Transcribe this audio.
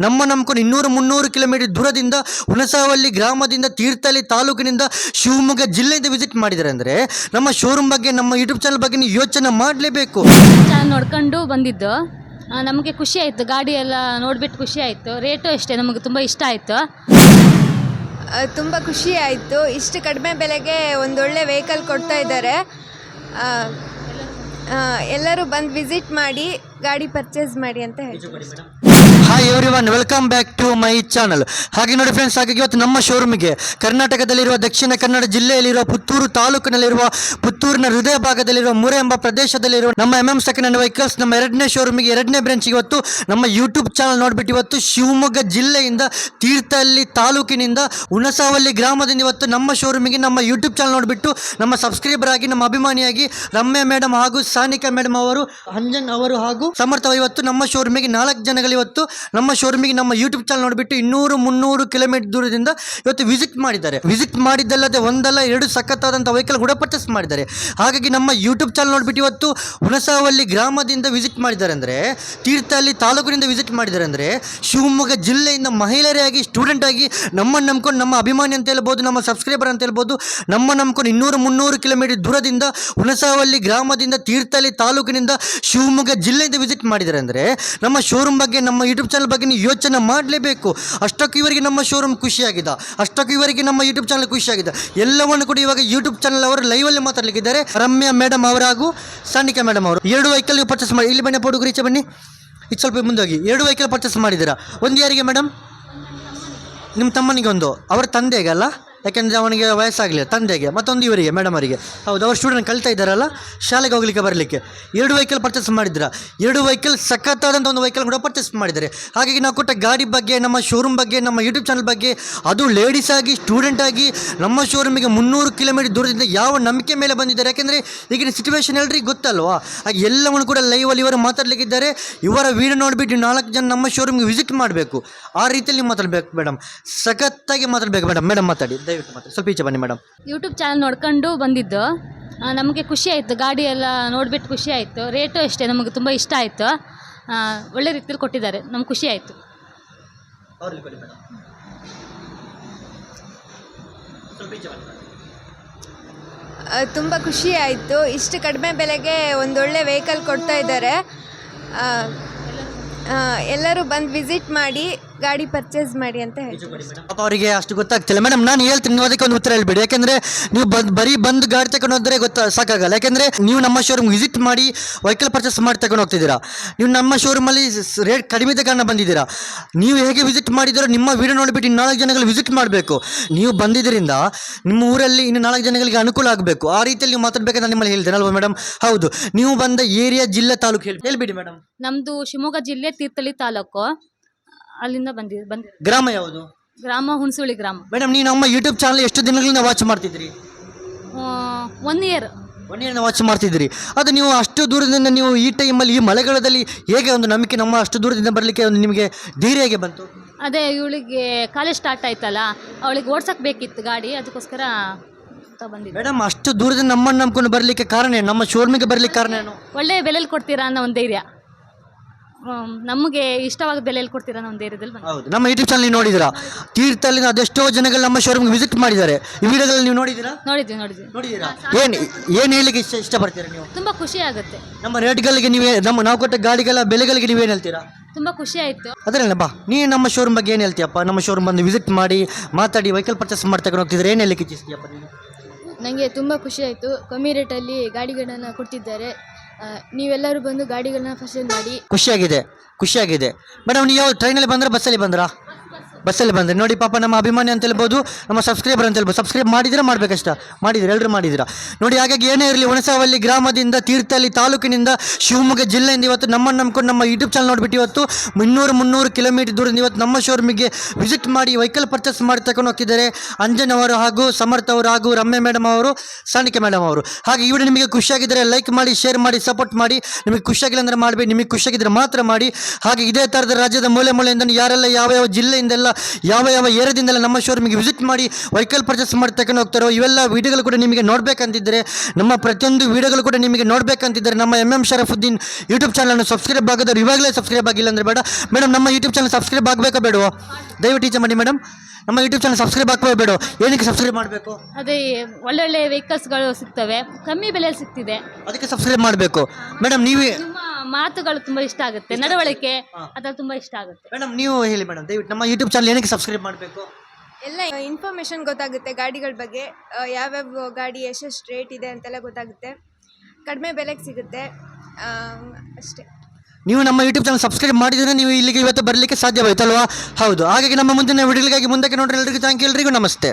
ನಮ್ಮ ನಂಬ್ಕೊಂಡು ಇನ್ನೂರು ಮುನ್ನೂರು ಕಿಲೋಮೀಟರ್ ದೂರದಿಂದ ಹುಣಸವಳ್ಳಿ ಗ್ರಾಮದಿಂದ ತೀರ್ಥಹಳ್ಳಿ ತಾಲೂಕಿನಿಂದ ಶಿವಮೊಗ್ಗ ಜಿಲ್ಲೆಯಿಂದ ವಿಸಿಟ್ ಮಾಡಿದ್ದಾರೆ ಅಂದರೆ ನಮ್ಮ ಶೋರೂಮ್ ಬಗ್ಗೆ ನಮ್ಮ ಯೂಟ್ಯೂಬ್ ಚಾನಲ್ ಬಗ್ಗೆ ನೀವು ಯೋಚನೆ ಮಾಡಲೇಬೇಕು. ಚಾನಲ್ ನೋಡ್ಕೊಂಡು ಬಂದಿದ್ದು. ಆ, ನಮಗೆ ಖುಷಿ ಆಯಿತು. ಗಾಡಿ ಎಲ್ಲ ನೋಡಿಬಿಟ್ಟು ಖುಷಿ ಆಯಿತು. ರೇಟು ಅಷ್ಟೇ ನಮಗೆ ತುಂಬ ಇಷ್ಟ ಆಯಿತು. ತುಂಬ ಖುಷಿ ಆಯಿತು. ಇಷ್ಟು ಕಡಿಮೆ ಬೆಲೆಗೆ ಒಂದೊಳ್ಳೆ ವೆಹಿಕಲ್ ಕೊಡ್ತಾ ಇದ್ದಾರೆ. ಆ, ಆ, ಎಲ್ಲರೂ ಬಂದು ವಿಸಿಟ್ ಮಾಡಿ ಗಾಡಿ ಪರ್ಚೇಸ್ ಮಾಡಿ ಅಂತ ಹೇಳ್ತೀನಿ. Hi every welcome back to my channel ಹಾಗೆ ನೋಡಿ ಫ್ರೆಂಡ್ಸ್ ಹಾಗೆ ಇವತ್ತು ನಮ್ಮ ಶೋರೂಮಿಗೆ ಕರ್ನಾಟಕದಲ್ಲಿರುವ, ದಕ್ಷಿಣ ಕನ್ನಡ ಜಿಲ್ಲೆಯಲ್ಲಿರುವ, ಪುತ್ತೂರು ತಾಲೂಕಿನಲ್ಲಿರುವ, ಪುತ್ತೂರಿನ ಹೃದಯ ಭಾಗದಲ್ಲಿರುವ, ಮುರೆ ಎಂಬ ಪ್ರದೇಶದಲ್ಲಿರುವ ನಮ್ಮ M M second hand vehicles ನಮ್ಮ ಎರಡನೇ ಶೋರೂಮಿಗೆ ಎರಡನೇ ಬ್ರಾಂಚ್ ಇವತ್ತು ನಮ್ಮ ಯೂಟ್ಯೂಬ್ ಚಾನಲ್ ನೋಡ್ಬಿಟ್ಟು ಇವತ್ತು ಶಿವಮೊಗ್ಗ ಜಿಲ್ಲೆಯಿಂದ ತೀರ್ಥಹಳ್ಳಿ ತಾಲೂಕಿನಿಂದ ಹುಣಸಾವಲ್ಲಿ ಗ್ರಾಮದಿಂದ ಇವತ್ತು ನಮ್ಮ ಶೋರೂಮಿಗೆ ನಮ್ಮ ಯೂಟ್ಯೂಬ್ ಚಾನಲ್ ನೋಡಿಬಿಟ್ಟು ನಮ್ಮ ಸಬ್ಸ್ಕ್ರೈಬರ್ ಆಗಿ, ನಮ್ಮ ಅಭಿಮಾನಿಯಾಗಿ ರಮ್ಯ ಮೇಡಮ್ ಹಾಗೂ ಸಾನಿಕಾ ಮೇಡಮ್ ಅವರು, ಅಂಜನ್ ಅವರು ಹಾಗೂ ಸಮರ್ಥ ಅವರು ಇವತ್ತು ನಮ್ಮ ಶೋರೂಮಿಗೆ ನಾಲ್ಕು ಜನಗಳು ಇವತ್ತು ನಮ್ಮ ಶೋರೂಮಿಗೆ ನಮ್ಮ ಯೂಟ್ಯೂಬ್ ಚಾನಲ್ ನೋಡಿಬಿಟ್ಟು ಇನ್ನೂರು ಮುನ್ನೂರು ಕಿಲೋಮೀಟರ್ ದೂರದಿಂದ ಇವತ್ತು ವಿಸಿಟ್ ಮಾಡಿದ್ದಾರೆ. ವಿಸಿಟ್ ಮಾಡಿದ್ದಲ್ಲದೆ ಒಂದಲ್ಲ ಎರಡು ಸಖತ್ತಾದಂಥ ವೆಹಿಕಲ್ ಕೂಡ ಪರ್ಚೇಸ್ ಮಾಡಿದ್ದಾರೆ. ಹಾಗಾಗಿ ನಮ್ಮ ಯೂಟ್ಯೂಬ್ ಚಾನಲ್ ನೋಡಿಬಿಟ್ಟು ಇವತ್ತು ಹುಣಸಾವಲ್ಲಿ ಗ್ರಾಮದಿಂದ ವಿಸಿಟ್ ಮಾಡಿದ್ದಾರೆ ಅಂದರೆ, ತೀರ್ಥಹಳ್ಳಿ ತಾಲೂಕಿನಿಂದ ವಿಸಿಟ್ ಮಾಡಿದ್ದಾರೆ ಅಂದರೆ, ಶಿವಮೊಗ್ಗ ಜಿಲ್ಲೆಯಿಂದ ಮಹಿಳೆಯರೇ ಆಗಿ ಸ್ಟೂಡೆಂಟ್ ಆಗಿ ನಮ್ಮನ್ನು ನಂಬ್ಕೊಂಡು ನಮ್ಮ ಅಭಿಮಾನಿ ಅಂತ ಹೇಳ್ಬೋದು, ನಮ್ಮ ಸಬ್ಸ್ಕ್ರೈಬರ್ ಅಂತ ಹೇಳ್ಬೋದು ನಮ್ಮ ನಂಬ್ಕೊಂಡು ಇನ್ನೂರು ಮುನ್ನೂರು ಕಿಲೋಮೀಟರ್ ದೂರದಿಂದ ಹುಣಸಾವಲ್ಲಿ ಗ್ರಾಮದಿಂದ ತೀರ್ಥಹಳ್ಳಿ ತಾಲೂಕಿನಿಂದ ಶಿವಮೊಗ್ಗ ಜಿಲ್ಲೆಯಿಂದ ವಿಸಿಟ್ ಮಾಡಿದ್ದಾರೆ ಅಂದರೆ, ನಮ್ಮ ಶೋರೂಮ್ ಬಗ್ಗೆ ನಮ್ಮ ಯೂಟ್ಯೂಬ್ ಬಗ್ಗೆ ನೀವು ಯೋಚನೆ ಮಾಡಲೇಬೇಕು. ಅಷ್ಟಕ್ಕೂ ಇವರಿಗೆ ನಮ್ಮ ಶೋರೂಮ್ ಖುಷಿಯಾಗಿದೆ. ಅಷ್ಟಕ್ಕೂ ಇವರಿಗೆ ನಮ್ಮ ಯೂಟ್ಯೂಬ್ ಚಾನಲ್ ಖುಷಿಯಾಗಿದೆ. ಎಲ್ಲವನ್ನು ಕೂಡ ಇವಾಗ ಯೂಟ್ಯೂಬ್ ಚಾನಲ್ ಅವರು ಲೈವಲ್ಲಿ ಮಾತಾಡಲಿಕ್ಕಿದ್ದಾರೆ. ರಮ್ಯಾ ಮೇಡಮ್ ಅವರು ಹಾಗೂ ಸಾನಿಕಾ ಮೇಡಮ್ ಅವರು. ಎರಡು ವೆಹಿಕಲ್ ಪರ್ಚೇಸ್ ಮಾಡಿ, ಇಲ್ಲಿ ಬನ್ನಿ, ಪಡುಗು ರೀಚೆ ಬನ್ನಿ. ಇದು ಸ್ವಲ್ಪ ಮುಂದೆ ಎರಡು ವೆಹಿಕಲ್ ಪರ್ಚೇಸ್ ಮಾಡಿದ್ದೀರಾ? ಒಂದು ಯಾರಿಗೆ ಮೇಡಮ್ ನಿಮ್ಮ ತಮ್ಮನಿಗೆ ಒಂದು ಅವರ ತಂದೆಗೆ ಅಲ್ಲ? ಯಾಕೆಂದರೆ ಅವನಿಗೆ ವಯಸ್ಸಾಗಲಿ ತಂದೆಗೆ, ಮತ್ತೊಂದು ಇವರಿಗೆ ಮೇಡಮ್ ಅವರಿಗೆ. ಹೌದು, ಅವ್ರ ಸ್ಟೂಡೆಂಟ್ ಕಲಿತಾ ಇದ್ದಾರಲ್ಲ, ಶಾಲೆಗೆ ಹೋಗ್ಲಿಕ್ಕೆ ಬರಲಿಕ್ಕೆ. ಎರಡು ವೆಹಿಕಲ್ ಪರ್ಚೇಸ್ ಮಾಡಿದ್ರ. ಎರಡು ವೆಹಿಕಲ್ ಸಖತ್ತಾದಂಥ ಒಂದು ವೆಹಿಕಲ್ ಕೂಡ ಪರ್ಚೇಸ್ ಮಾಡಿದ್ದಾರೆ ಹಾಗಾಗಿ ನಾವು ಕೊಟ್ಟ ಗಾಡಿ ಬಗ್ಗೆ, ನಮ್ಮ ಶೋರೂಮ್ ಬಗ್ಗೆ, ನಮ್ಮ ಯೂಟ್ಯೂಬ್ ಚಾನಲ್ ಬಗ್ಗೆ, ಅದು ಲೇಡೀಸ್ ಆಗಿ ಸ್ಟೂಡೆಂಟ್ ಆಗಿ, ನಮ್ಮ ಶೋರೂಮಿಗೆ ಮುನ್ನೂರು ಕಿಲೋಮೀಟರ್ ದೂರದಿಂದ ಯಾವ ನಂಬಿಕೆ ಮೇಲೆ ಬಂದಿದ್ದಾರೆ? ಯಾಕೆಂದರೆ ಈಗಿನ ಸಿಚುವೇಶನ್ ಎಲ್ಲರಿಗೂ ಗೊತ್ತಲ್ವಾ? ಹಾಗೆ ಎಲ್ಲವನ್ನು ಕೂಡ ಲೈವಲ್ಲಿ ಇವರು ಮಾತಾಡಲಿಕ್ಕಿದ್ದಾರೆ. ಇವರ ವೀಡಿಯೋ ನೋಡಿಬಿಟ್ಟು ನಾಲ್ಕು ಜನ ನಮ್ಮ ಶೋರೂಮ್ಗೆ ವಿಸಿಟ್ ಮಾಡಬೇಕು. ಆ ರೀತಿಯಲ್ಲಿ ಮಾತಾಡಬೇಕು ಮೇಡಮ್ ಸಖತ್ತಾಗಿ ಮಾತಾಡಬೇಕು ಮೇಡಮ್ ಮೇಡಮ್ ಮಾತಾಡಿ. ದಯವಿಟ್ಟು ಮಾತ್ರ. ಸ್ವಲ್ಪ ಈಚೆ ಬನ್ನಿ ಮೇಡಮ್ ಯೂಟ್ಯೂಬ್ ಚಾನಲ್ ನೋಡ್ಕೊಂಡು ಬಂದಿದ್ದು. ಆ, ನಮಗೆ ಖುಷಿ ಆಯಿತು. ಗಾಡಿ ಎಲ್ಲ ನೋಡಿಬಿಟ್ಟು ಖುಷಿ ಆಯಿತು. ರೇಟು ಅಷ್ಟೇ ನಮಗೆ ತುಂಬ ಇಷ್ಟ ಆಯಿತು. ಒಳ್ಳೆ ರೀತಿಯಲ್ಲಿ ಕೊಟ್ಟಿದ್ದಾರೆ. ನಮ್ಗೆ ಖುಷಿ ಆಯಿತು. ತುಂಬ ಖುಷಿ ಆಯಿತು. ಇಷ್ಟು ಕಡಿಮೆ ಬೆಲೆಗೆ ಒಂದೊಳ್ಳೆ ವೆಹಿಕಲ್ ಕೊಡ್ತಾ ಇದ್ದಾರೆ. ಆ, ಆ, ಎಲ್ಲರೂ ಬಂದು ವಿಸಿಟ್ ಮಾಡಿ. ಗಾಡಿ ಪರ್ಚೇಸ್ ಮಾಡಿ ಅಂತ ಹೇಳಿ ಪಾಪ ಅವರಿಗೆ ಅಷ್ಟು ಗೊತ್ತಾಗ್ತಿಲ್ಲ. ಮೇಡಮ್ ನಾನು ಹೇಳ್ತೀನಿ ನೀವು ಅದಕ್ಕೆ ಒಂದು ಉತ್ತರ ಹೇಳ್ಬೇಡಿ. ಯಾಕೆಂದ್ರೆ ನೀವು ಬಂದ್ ಬರೀ ಬಂದು ಗಾಡಿ ತಗೊಂಡು ಹೋದ್ರೆ ಗೊತ್ತಾ ಸಾಕಾಗಲ್ಲ. ಯಾಕಂದ್ರೆ ನೀವು ನಮ್ಮ ಶೋರೂಮ್ ವಿಸಿಟ್ ಮಾಡಿ ವೆಹಿಕಲ್ ಪರ್ಚೇಸ್ ಮಾಡಿ ತಗೊಂಡು ಹೋಗ್ತಿದ್ದೀರಾ. ನೀವು ನಮ್ಮ ಶೋರೂಮಲ್ಲಿ ರೇಟ್ ಕಡಿಮೆ ಕಾರಣ ಬಂದಿದ್ದೀರಾ. ನೀವು ಹೇಗೆ ವಿಸಿಟ್ ಮಾಡಿದ್ದೀರೋ ನಿಮ್ಮ ವಿಡಿಯೋ ನೋಡಿಬಿಟ್ಟು ಇನ್ನು ನಾಲ್ಕು ಜನಗಳು ವಿಸಿಟ್ ಮಾಡಬೇಕು. ನೀವು ಬಂದಿದ್ದರಿಂದ ನಿಮ್ಮ ಊರಲ್ಲಿ ಇನ್ನು ನಾಲ್ಕು ಜನಗಳಿಗೆ ಅನುಕೂಲ ಆಗಬೇಕು. ಆ ರೀತಿಯಲ್ಲಿ ನೀವು ಮಾತಾಡ್ಬೇಕಂತ ನಾನು ನಿಮ್ಮಲ್ಲಿ ಹೇಳ್ತೇನೆ ಅಲ್ವಾ ಮೇಡಮ್? ಹೌದು. ನೀವು ಬಂದ ಏರಿಯಾ ಜಿಲ್ಲೆ ತಾಲೂಕು ಹೇಳಿ ಹೇಳ್ಬಿಡಿ ಮೇಡಮ್. ನಮ್ಮದು ಶಿವಮೊಗ್ಗ ಜಿಲ್ಲೆ ತೀರ್ಥಳ್ಳಿ ತಾಲೂಕು. ಅಲ್ಲಿಂದ ಬಂದಿ ಬಂದಿ ಗ್ರಾಮ ಯಾವುದು? ಗ್ರಾಮ ಹುಣಸುಳಿ ಗ್ರಾಮ. ಮೇಡಮ್ ನೀವು ನಮ್ಮ ಯೂಟ್ಯೂಬ್ ಚಾನಲ್ ಎಷ್ಟು ದಿನಗಳಿಂದ ವಾಚ್ ಮಾಡ್ತಿದ್ರಿ ಒನ್ ಇಯರ್ ಒನ್ ಇಯರ್ನ ವಾಚ್ ಮಾಡ್ತಿದ್ರಿ ಅದು ನೀವು ಅಷ್ಟು ದೂರದಿಂದ ನೀವು ಈ ಟೈಮಲ್ಲಿ ಈ ಮಳೆಗಾಲದಲ್ಲಿ ಹೇಗೆ ಒಂದು ನಂಬಿಕೆ ನಮ್ಮ ಅಷ್ಟು ದೂರದಿಂದ ಬರಲಿಕ್ಕೆ ಒಂದು ನಿಮಗೆ ಧೈರ್ಯ ಹೇಗೆ ಬಂತು? ಅದೇ ಇವಳಿಗೆ ಕಾಲೇಜ್ ಸ್ಟಾರ್ಟ್ ಆಯ್ತಲ್ಲ ಅವಳಿಗೆ ಓಡ್ಸಕ್ಕೆ ಬೇಕಿತ್ತು ಗಾಡಿ ಅದಕ್ಕೋಸ್ಕರ ಬಂದಿದ್ದೆ. ಮೇಡಮ್ ಅಷ್ಟು ದೂರದಿಂದ ನಮ್ಮನ್ನು ನಂಬ್ಕೊಂಡು ಬರಲಿಕ್ಕೆ ಕಾರಣ ಏನು? ನಮ್ಮ ಶೋರೂಮಿಗೆ ಬರಲಿಕ್ಕೆ ಕಾರಣ ಏನು? ಒಳ್ಳೆ ಬೆಲೆಯಲ್ಲಿ ಕೊಡ್ತೀರಾ ಅನ್ನೋ ಒಂದು ಧೈರ್ಯ. ನಮಗೆ ಇಷ್ಟವಾದ ಬೆಲೆಯಲ್ಲಿ ಕೊಡ್ತೀರಾ ನಮ್ಮ ಧೈರ್ಯದಲ್ಲಿ ಬಂದೆ ಹೌದು ನಮ್ಮ ಯೂಟ್ಯೂಬ್ ಚಾನಲ್ ನೋಡಿದ್ದೀರಾ? ತೀರ್ಥಲ್ಲಿ ಅದೆಷ್ಟೋ ಜನಗಳು ನಮ್ಮ ಶೋರೂಮ್ಗೆ ವಿಸಿಟ್ ಮಾಡಿದ್ದಾರೆ. ಈ ವಿಡಿಯೋದಲ್ಲಿ ನೀವು ನೋಡಿದ್ದೀರಾ? ನೋಡಿದ್ವಿ ನೋಡಿದ್ವಿ ನೋಡಿದ್ದೀರಾ? ಏನು ಏನು ಹೇಳಲಿಕ್ಕೆ ಇಷ್ಟ ಇಷ್ಟಪಡ್ತೀರಾ ನೀವು? ತುಂಬ ಖುಷಿ ಆಗುತ್ತೆ. ನಮ್ಮ ರೇಟ್ಗಳಿಗೆ ನೀವೇ ನಮ್ಮ ನಾವು ಕೊಟ್ಟ ಗಾಡಿಗಳ ಬೆಲೆಗಳಿಗೆ ನೀವೇನು ಹೇಳ್ತೀರಾ? ತುಂಬ ಖುಷಿ ಆಯಿತು. ಅದರಲ್ಲ ಬಾ ನೀ ನಮ್ಮ ಶೋರೂಮ್ ಬಗ್ಗೆ ಏನು ಹೇಳ್ತೀಯಪ್ಪ? ನಮ್ಮ ಶೋರೂಮ್ ಬಂದು ವಿಸಿಟ್ ಮಾಡಿ ಮಾತಾಡಿ ವೆಹಿಕಲ್ ಪರ್ಚೇಸ್ ಮಾಡಿ ತಗೊಂಡು ಹೋಗ್ತಿದ್ರೆ ಏನು ಹೇಳಲಿಕ್ಕೆ ಇಚ್ಛಿಸ್ತೀಯಪ್ಪ ನೀನು? ನನಗೆ ತುಂಬ ಖುಷಿ ಆಯಿತು. ಕಮ್ಮಿ ರೇಟಲ್ಲಿ ಗಾಡಿಗಳನ್ನು ಕೊಡ್ತಿದ್ದಾರೆ. ನೀವೆಲ್ಲರೂ ಬಂದು ಗಾಡಿಗಳನ್ನ ಫಸ್ಟ್ ಮಾಡಿ. ಖುಷಿಯಾಗಿದೆ ಖುಷಿಯಾಗಿದೆ. ಮೇಡಮ್ ನೀವು ಟ್ರೈನಲ್ಲಿ ಬಂದ್ರ ಬಸ್ಸಲ್ಲಿ ಬಂದ್ರಾ? ಬಸ್ಸಲ್ಲಿ ಬಂದರೆ. ನೋಡಿ ಪಾಪ ನಮ್ಮ ಅಭಿಮಾನಿ ಅಂತ ಹೇಳ್ಬೋದು, ನಮ್ಮ ಸಬ್ಸ್ಕ್ರೈಬರ್ ಅಂತ ಹೇಳ್ಬೋದು. ಸಬ್ಸ್ಕ್ರೈಬ್ ಮಾಡಿದ್ರೆ ಮಾಡಬೇಕಷ್ಟ. ಮಾಡಿದ್ರೆ ಎಲ್ಲರೂ ಮಾಡಿದ್ರ ನೋಡಿ ಹಾಗಾಗಿ ಏನೇ ಇರಲಿ ಹುಣಸಾವಲ್ಲಿ ಗ್ರಾಮದಿಂದ ತೀರ್ಥಹಳ್ಳಿ ತಾಲೂಕಿನಿಂದ ಶಿವಮೊಗ್ಗ ಜಿಲ್ಲೆಯಿಂದ ಇವತ್ತು ನಮ್ಮನ್ನು ನಂಬ್ಕೊಂಡು ನಮ್ಮ ಯೂಟ್ಯೂಬ್ ಚಾನಲ್ ನೋಡಿಬಿಟ್ಟು ಇವತ್ತು ಮುನ್ನೂರು ಮುನ್ನೂರು ಕಿಲೋಮೀಟರ್ ದೂರದಿಂದ ಇವತ್ತು ನಮ್ಮ ಶೋರೂಮಿಗೆ ವಿಸಿಟ್ ಮಾಡಿ ವೆಹಿಕಲ್ ಪರ್ಚೇಸ್ ಮಾಡಿ ತಗೊಂಡು ಹೋಗ್ತಿದ್ದಾರೆ ಅಂಜನ್ ಅವರು ಹಾಗೂ ಸಮರ್ಥ ಅವರು ಹಾಗೂ ರಮ್ಯ ಮೇಡಮ್ ಅವರು ಸಾಣಿಕೆ ಮೇಡಮ್ ಅವರು. ಹಾಗೆ ಈ ನಿಮಗೆ ಖುಷಿಯಾಗಿದ್ದರೆ ಲೈಕ್ ಮಾಡಿ ಶೇರ್ ಮಾಡಿ ಸಪೋರ್ಟ್ ಮಾಡಿ. ನಿಮಗೆ ಖುಷಿಯಾಗಿಲ್ಲ ಅಂದರೆ ಮಾಡಬೇಡಿ. ನಿಮಗೆ ಖುಷಿಯಾಗಿದ್ದರೆ ಮಾತ್ರ ಮಾಡಿ. ಹಾಗೆ ಇದೇ ಥರದ ರಾಜ್ಯದ ಮೂಲೆ ಮೂಲೆಯಿಂದ ಯಾರೆಲ್ಲ ಯಾವ ಯಾವ ಜಿಲ್ಲೆಯಿಂದೆಲ್ಲ ಯಾರೆಲ್ಲ ಯಾವ ಯಾವ ಏರಿಯಾದಿಂದೆಲ್ಲ ನಮ್ಮ ಶೋರೂಮಿಗೆ ವಿಸಿಟ್ ಮಾಡಿ ವೆಹಿಕಲ್ ಪರ್ಚೇಸ್ ಮಾಡಿ ತಗೊಂಡು ಹೋಗ್ತಾರೋ ಇವೆಲ್ಲ ವೀಡಿಯೋಗಳು ಕೂಡ ನಿಮಗೆ ನೋಡಬೇಕಂತಿದ್ದರೆ ನಮ್ಮ ಪ್ರತಿಯೊಂದು ವೀಡಿಯೋಗಳು ಕೂಡ ನಿಮಗೆ ನೋಡಬೇಕಂತಿದ್ದರೆ ನಮ್ಮ ಎಂ ಎಂ ಶರಫುದ್ದೀನ್ ಯೂಟ್ಯೂಬ್ ಚಾನಲನ್ನು ಸಬ್ಸ್ಕ್ರೈಬ್ ಆಗೋದವ್ರು ಇವಾಗಲೇ ಸಬ್ಸ್ಕ್ರೈಬ್ ಆಗಿಲ್ಲ ಅಂದರೆ ಬೇಡ. ಮೇಡಮ್ ನಮ್ಮ ಯೂಟ್ಯೂಬ್ ಚಾನಲ್ ಸಬ್ಸ್ಕ್ರೈಬ್ ಆಗಬೇಕಾ ಬೇಡವೋ? ದಯವಿಟ್ಟು ಟೀಚರ್ ಮಾಡಿ ಮೇಡಮ್. ನಮ್ಮ ಯೂಟ್ಯೂಬ್ ಚಾನಲ್ ಸಬ್ಸ್ಕ್ರೈಬ್ ಹಾಕೋ ಬೇಡ ಏನಕ್ಕೆ ಸಬ್ಸ್ಕ್ರೈಬ್ ಮಾಡಬೇಕು? ಅದೇ ಒಳ್ಳೊಳ್ಳೆ ವೆಹಿಕಲ್ಸ್ಗಳು ಸಿಗ್ತವೆ. ಕಮ್ಮಿ ಬೆಲೆಯಲ್ಲಿ ಸಿಗ್ತಿದೆ. ಅದಕ್ಕೆ ಸಬ್ಸ್ಕ್ರೈಬ್ ಮಾಡಬೇಕು. ಮೇಡಮ್ ನೀವೇ ಮಾತುಗಳು ತುಂಬಾ ಇಷ್ಟ ಆಗುತ್ತೆ. ನಡವಳಿಕೆ ಅದೆಲ್ಲ ತುಂಬಾ ಇಷ್ಟ ಆಗುತ್ತೆ. ಮೇಡಮ್ ನೀವು ಹೇಳಿ ಮೇಡಮ್ ದಯವಿಟ್ಟು ನಮ್ಮ ಯೂಟ್ಯೂಬ್ ಚಾನಲ್ ಏನಕ್ಕೆ ಸಬ್ಸ್ಕ್ರೈಬ್ ಮಾಡಬೇಕು? ಎಲ್ಲ ಇನ್ಫಾರ್ಮೇಷನ್ ಗೊತ್ತಾಗುತ್ತೆ ಗಾಡಿಗಳ ಬಗ್ಗೆ. ಯಾವ್ಯಾವ ಗಾಡಿ ಎಷ್ಟೆಷ್ಟು ರೇಟ್ ಇದೆ ಅಂತೆಲ್ಲ ಗೊತ್ತಾಗುತ್ತೆ. ಕಡಿಮೆ ಬೆಲೆಗೆ ಸಿಗುತ್ತೆ. ಆ, ಅಷ್ಟೇ. ನೀವು ನಮ್ಮ ಯೂಟ್ಯೂಬ್ ಚಾನಲ್ ಸಬ್ಸ್ಕ್ರೈಬ್ ಮಾಡಿದ್ರೆ ನೀವು ಇಲ್ಲಿಗೆ ಇವತ್ತು ಬರಲಿಕ್ಕೆ ಸಾಧ್ಯವಾಯ್ತಲ್ವಾ? ಹೌದು. ಹಾಗಾಗಿ ನಮ್ಮ ಮುಂದಿನ ವಿಡಿಯೋಗಾಗಿ ಮುಂದಕ್ಕೆ ನೋಡ್ರಿ. ಎಲ್ರಿಗೂ ಥ್ಯಾಂಕ್ ಯು ಎಲ್ರಿಗೂ ನಮಸ್ತೆ.